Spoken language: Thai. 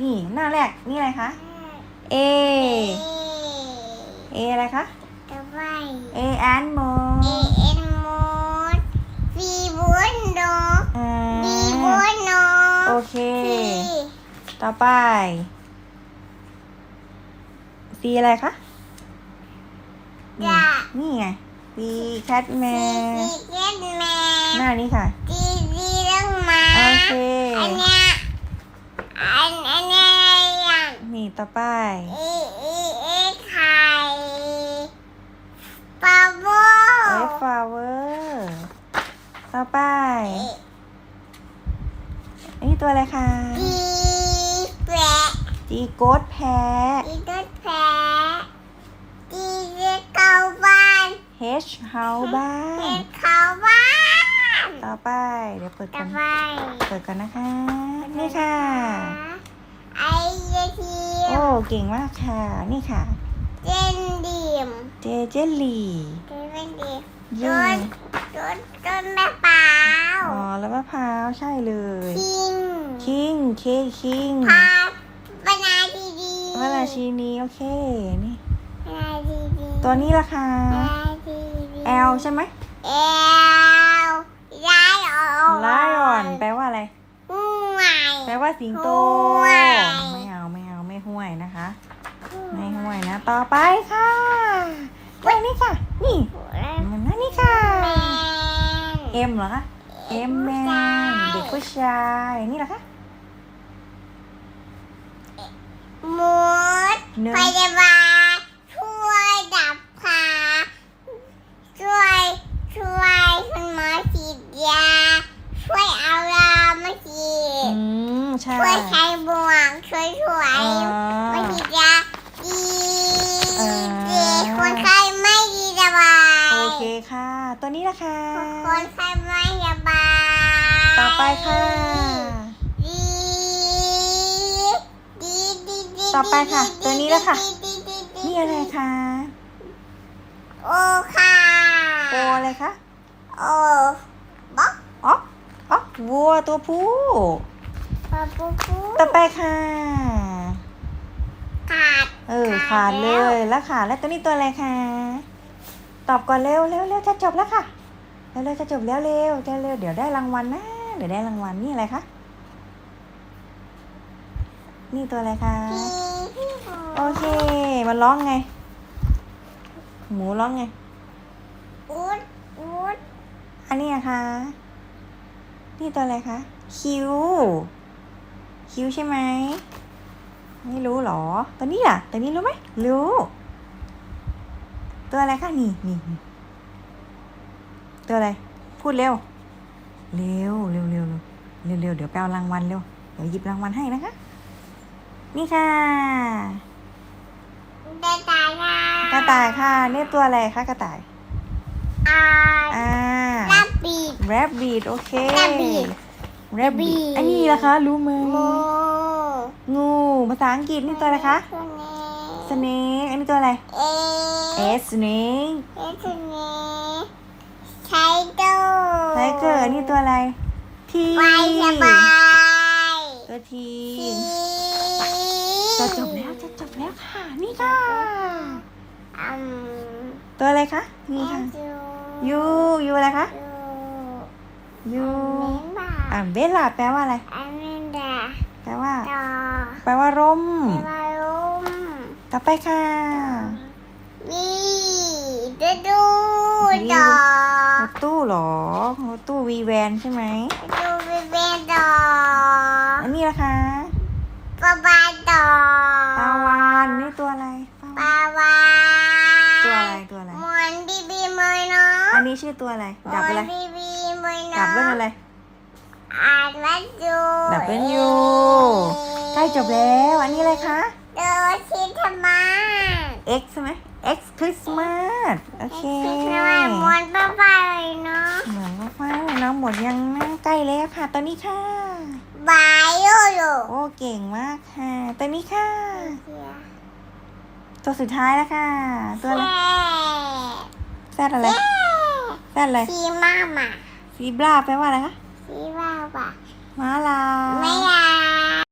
นี่หน้าแรกนี่อะไรคะ A เอ A อะไรคะต่อไป A and m o เอเอ็นมดบีบุนโดอ่าบีบุนโนโอเคซีต่อไป C อะไรคะนี่จะนี่ไง C cat ซี man ซีเก็ตแมหน้านี้ค่ะซีซีเรื่องหมา โอเค อันเนี้ยอันอันเนี้ยอย่าง นี่ ต่อไปเอเอเอไข่ปลาโบ F flower ต่อไปอันนี้ตัวอะไรคะดีแปะ G g o a t แพ้ดีต้นแผลดีเรียกเกาบ้าน H house บ้าเรีนยกเขาบ้าน ต่อไป เดี๋ยวเปิดต่กัอนไปเปิดกันนะคะ นี่ค่ะ ไอเยทีโอ้ เก่งมากค่ะ นี่ค่ะ เจนดีมเจเจลลี่เจนเป็นดีเย่ต้นต้นแม่เปล่าอ๋อ แล้วมะพร้าวใช่เลย คิงคิง เคคิงพาบานาดีดีวราชินีโอเค นี่ บานาดีดีตัวนี้ราคา บานาดีดี L ใช่ไหมเอลย้ายออก Lion แปลว่าอะไรห่วยแปลว่าสิงโตห่วย ไม่เอาไม่เอาไม่ห้วยนะคะ ไม่ห้ วยนะ ต่อไปค่ะไปนี่ค่ะ นี่มันนั่นนี่ค่ะแมนเอ็มเหรอคะเอ็มแมนเด็กผู้ชายนี่เหรอคะหมดหนึ่งพยาบาลช่วยดับผาช่วย ช่วยคุณหมอฉีดยา ช่วยเอายามาฉี อื ด ม ใช่ ช่วยใช้บ่วงช่วยช่วย อ๋อ มาฉีดยาดี อ่า ดีคนไข้ไม่ดีสบาย โอเคค่ะ ตัว นี้นะคะคนไข้ไม่สบายต่อไปค่ะ ดีดีดีดีต่อไปค่ะดีตัวนี้แล้วค่ะดีดีดีดีนี่อะไรคะโอค่ะโออะไรคะโอบ๊อกอ๋ออ๋อวัวตัวผู้ปะปูปูต่อไปค่ะ ขาด เออ ขาดเลย แล้วขาดแล้วตัวนี้ตัวอะไรคะ ตอบก่อนเร็วเร็วเร็วจะจบแล้วค่ะ เร็วเร็วจะจบแล้วเร็วจะเร็วเดี๋ยวได้รางวัลนะ เดี๋ยวได้รางวัลนี่อะไรคะนี่ตัวอะไรคะพี่พี่หมูโอเค มันร้องไง หมูร้องไงอูดอูดอันนี้อะคะนี่ตัวอะไรคะคิวคิวใช่ไหมไม่รู้หรอ ตัวนี้ล่ะตัวนี้รู้ไหมรู้ ตัวอะไรคะนี่นี่นี่ ตัวอะไร พูดเร็วเร็ว เร็วเร็วเร็วเร็วเร็วเดี๋ยวไปเอารางวัลเร็ว เดี๋ยวหยิบรางวัลให้นะคะ นี่ค่ะกระต่ายค่ะกระต่ายค่ะเนี่ยตัวอะไรคะกระต่าย อ่าอ่าลับบีด rabbit โอเค rabbit rabbit rabbit อันนี้ล่ะคะ รู้ไหมโมงูภาษาอังกฤษนี่ตัวอะไรคะ snake อันนี้ตัวอะไร เอ s snake เอสเน ใช้ดู tiger อันนี้ตัวอะไร t ไปสบายตัว t ทีจะจบแล้วจะจบแล้วค่ะ นี่ค่ะอืมตัวอะไรคะนี่ค่ะยู u u อะไรคะยู u เมนบาอ่าเบลล่าแปลว่าอะไรอันนั้นดาแปลว่าต่อแปลว่าร่มเวลาลมต่อไปค่ะมีดูดู มี ต่อ รถตู้เหรอรถตู้วีแวนใช่ไหมดูเบเบต่ออันนี้ล่ะคะปลาบาต่อปลาวานนี่ตัวอะไรปลาปวานลาวาตัวอะไรตัวอะไรเหมือนบีบีเหมยเนาะอันนี้ชื่อตัวอะไรดับอะไรเหมือนบีบีเหมยดัเนาะบเรื่องอะไรอ่านมาดูดับเบิลยูใกล้จบแล้วอันนี้อะไรคะเดอชิทมา X ใช่ไหม X Christmas โอเคชิทมาเหมือนปลาบาเลยเนาะเหมือนว่าฟ้าน้องหมดยังนั่งใกล้แล้วค่ะตัวนี้ค่ะบายโยโย่โอ้เก่งมากค่ะตัวนี้ค่ะ ตัวสุดท้ายแล้วค่ะ ตัวอะไรแซดอะไรแซดอะไรชีมามาซีบราแปลว่าอะไรคะชีบ้าบะม้าลายไม่ยาย